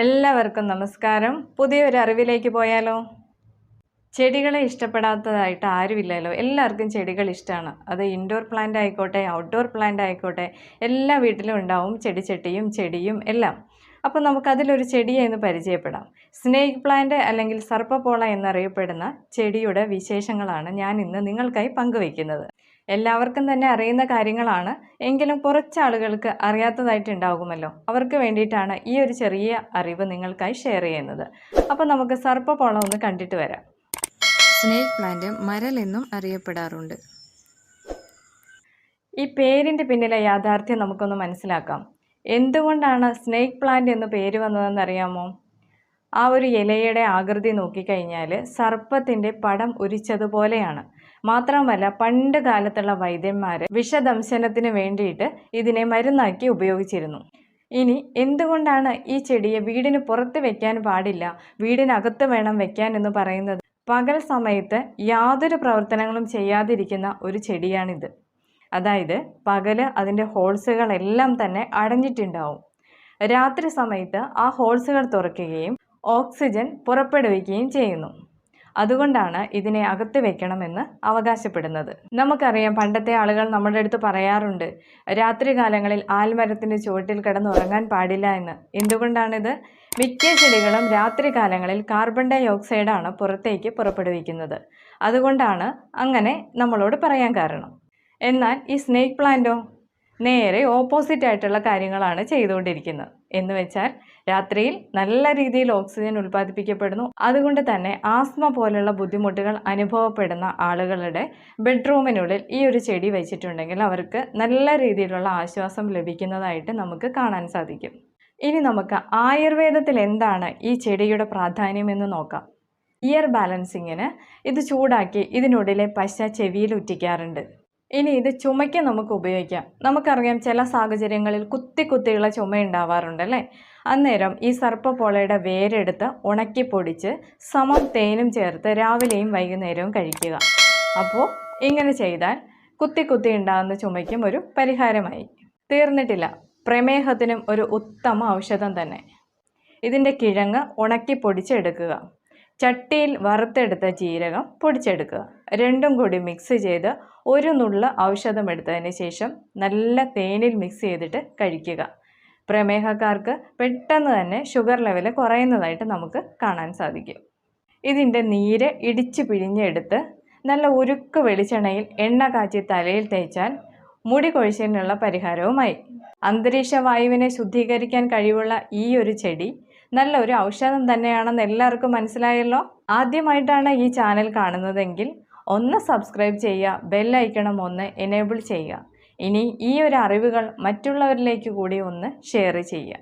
എല്ലാവർക്കും നമസ്കാരം. പുതിയൊരു അറിവിലേക്ക് പോയാലോ? ചെടികളെ ഇഷ്ടപ്പെടാത്തതായിട്ട് ആരുമില്ലല്ലോ. എല്ലാവർക്കും ചെടികൾ ഇഷ്ടമാണ് അത് ഇൻഡോർ പ്ലാന്റ് ആയിക്കോട്ടെ ഔട്ട്ഡോർ പ്ലാന്റ് ആയിക്കോട്ടെ എല്ലാ വീട്ടിലും ഉണ്ടാവും ചെടിച്ചട്ടിയും ചെടിയും എല്ലാം. അപ്പോൾ നമുക്കതിലൊരു ചെടിയെ എന്ന് പരിചയപ്പെടാം. സ്നേക്ക് പ്ലാന്റ് അല്ലെങ്കിൽ സർപ്പപ്പോള എന്നറിയപ്പെടുന്ന ചെടിയുടെ വിശേഷങ്ങളാണ് ഞാൻ ഇന്ന് നിങ്ങൾക്കായി പങ്കുവയ്ക്കുന്നത്. എല്ലാവർക്കും തന്നെ അറിയുന്ന കാര്യങ്ങളാണ്. എങ്കിലും കുറച്ച് ആളുകൾക്ക് അറിയാത്തതായിട്ടുണ്ടാകുമല്ലോ അവർക്ക് വേണ്ടിയിട്ടാണ് ഈ ഒരു ചെറിയ അറിവ് നിങ്ങൾക്കായി ഷെയർ ചെയ്യുന്നത്. അപ്പോൾ നമുക്ക് സർപ്പപോളം ഒന്ന് കണ്ടിട്ട് വരാം. സ്നേക് പ്ലാന്റ് മരൽ എന്നും അറിയപ്പെടാറുണ്ട്. ഈ പേരിന്റെ പിന്നിലെ യാഥാർത്ഥ്യം നമുക്കൊന്ന് മനസ്സിലാക്കാം. എന്തുകൊണ്ടാണ് സ്നേക്ക് പ്ലാന്റ് എന്ന് പേര് വന്നതെന്ന് അറിയാമോ? ആ ഒരു ഇലയുടെ ആകൃതി നോക്കിക്കഴിഞ്ഞാൽ സർപ്പത്തിന്റെ പടം ഉരിച്ചതുപോലെയാണ്. മാത്രമല്ല പണ്ട് കാലത്തുള്ള വൈദ്യന്മാർ വിഷദംശനത്തിന് വേണ്ടിയിട്ട് ഇതിനെ മരുന്നാക്കി ഉപയോഗിച്ചിരുന്നു. ഇനി എന്തുകൊണ്ടാണ് ഈ ചെടിയെ വീടിന് പുറത്ത് വെക്കാൻ പാടില്ല? വീടിനകത്ത് വേണം വെക്കാൻ എന്ന് പറയുന്നത്. പകൽ സമയത്ത് യാതൊരു പ്രവർത്തനങ്ങളും ചെയ്യാതിരിക്കുന്ന ഒരു ചെടിയാണിത്. അതായത് പകൽ അതിന്റെ ഹോൾസുകളെല്ലാം തന്നെ അടഞ്ഞിട്ടുണ്ടാവും. രാത്രി സമയത്ത് ആ ഹോൾസുകൾ തുറക്കുകയും ഓക്സിജൻ പുറപ്പെടുവിക്കുകയും ചെയ്യുന്നു. അതുകൊണ്ടാണ് ഇതിനെ അകത്ത് വെക്കണമെന്ന് അവകാശപ്പെടുന്നത്. നമുക്കറിയാം പണ്ടത്തെ ആളുകൾ നമ്മുടെ അടുത്ത് പറയാറുണ്ട് രാത്രികാലങ്ങളിൽ ആൽമരത്തിന്റെ ചുവട്ടിൽ കിടന്നുറങ്ങാൻ പാടില്ല എന്ന്. എന്തുകൊണ്ടാണിത്? മിക്ക ചെടികളും രാത്രി കാലങ്ങളിൽ കാർബൺ ഡൈ ഓക്സൈഡാണ് പുറത്തേക്ക് പുറപ്പെടുവിക്കുന്നത്. അതുകൊണ്ടാണ് അങ്ങനെ നമ്മളോട് പറയാൻ കാരണം. എന്നാൽ ഈ സ്നേക്ക് പ്ലാന്റോ നേരെ ഓപ്പോസിറ്റ് ആയിട്ടുള്ള കാര്യങ്ങളാണ് ചെയ്തുകൊണ്ടിരിക്കുന്നത്. എന്ന് വെച്ചാൽ രാത്രിയിൽ നല്ല രീതിയിൽ ഓക്സിജൻ ഉൽപ്പാദിപ്പിക്കപ്പെടുന്നു. അതുകൊണ്ട് തന്നെ ആസ്മ പോലുള്ള ബുദ്ധിമുട്ടുകൾ അനുഭവപ്പെടുന്ന ആളുകളുടെ ബെഡ്റൂമിനുള്ളിൽ ഈ ഒരു ചെടി വെച്ചിട്ടുണ്ടെങ്കിൽ അവർക്ക് നല്ല രീതിയിലുള്ള ആശ്വാസം ലഭിക്കുന്നതായിട്ട് നമുക്ക് കാണാൻ സാധിക്കും. ഇനി നമുക്ക് ആയുർവേദത്തിൽ എന്താണ് ഈ ചെടിയുടെ പ്രാധാന്യം എന്ന് നോക്കാം. ഇയർ ബാലൻസിങ്ങിന് ഇത് ചൂടാക്കി ഇതിനുള്ളിലെ പശ ചെവിയിൽ ഉറ്റിക്കാറുണ്ട്. ഇനി ഇത് ചുമയ്ക്ക് നമുക്ക് ഉപയോഗിക്കാം. നമുക്കറിയാം ചില സാഹചര്യങ്ങളിൽ കുത്തി കുത്തിയുള്ള ചുമ ഉണ്ടാവാറുണ്ട് അല്ലേ? അന്നേരം ഈ സർപ്പപ്പോളയുടെ വേരെടുത്ത് ഉണക്കി പൊടിച്ച് സമം തേനും ചേർത്ത് രാവിലെയും വൈകുന്നേരവും കഴിക്കുക. അപ്പോൾ ഇങ്ങനെ ചെയ്താൽ കുത്തി കുത്തി ഉണ്ടാകുന്ന ചുമയ്ക്കും ഒരു പരിഹാരമായി. തീർന്നിട്ടില്ല. പ്രമേഹത്തിനും ഒരു ഉത്തമ ഔഷധം തന്നെ. ഇതിന്റെ കിഴങ്ങ് ഉണക്കി പൊടിച്ചെടുക്കുക. ചട്ടിയിൽ വറുത്തെടുത്ത ജീരകം പൊടിച്ചെടുക്കുക. രണ്ടും കൂടി മിക്സ് ചെയ്ത് ഒരു നുള്ള ഔഷധം എടുത്തതിന് ശേഷം നല്ല തേനിൽ മിക്സ് ചെയ്തിട്ട് കഴിക്കുക. പ്രമേഹക്കാർക്ക് പെട്ടെന്ന് തന്നെ ഷുഗർ ലെവൽ കുറയുന്നതായിട്ട് നമുക്ക് കാണാൻ സാധിക്കും. ഇതിന്റെ നീര് ഇടിച്ച് പിഴിഞ്ഞെടുത്ത് നല്ല ഉരുക്ക് വെളിച്ചെണ്ണയിൽ എണ്ണ കാച്ചി തലയിൽ തേച്ചാൽ മുടി കൊഴിച്ചിലിനുള്ള പരിഹാരവുമായി. അന്തരീക്ഷ വായുവിനെ ശുദ്ധീകരിക്കാൻ കഴിവുള്ള ഈ ഒരു ചെടി നല്ല ഒരു ഔഷധം തന്നെയാണെന്ന് എല്ലാവർക്കും മനസ്സിലായല്ലോ? ആദ്യമായിട്ടാണ് ഈ ചാനൽ കാണുന്നതെങ്കിൽ ഒന്ന് സബ്സ്ക്രൈബ് ചെയ്യുക ബെല്ലൈക്കണം ഒന്ന് എനേബിൾ ചെയ്യുക. ഇനി ഈ ഒരു അറിവുകൾ മറ്റുള്ളവരിലേക്ക് കൂടി ഒന്ന് ഷെയർ ചെയ്യുക.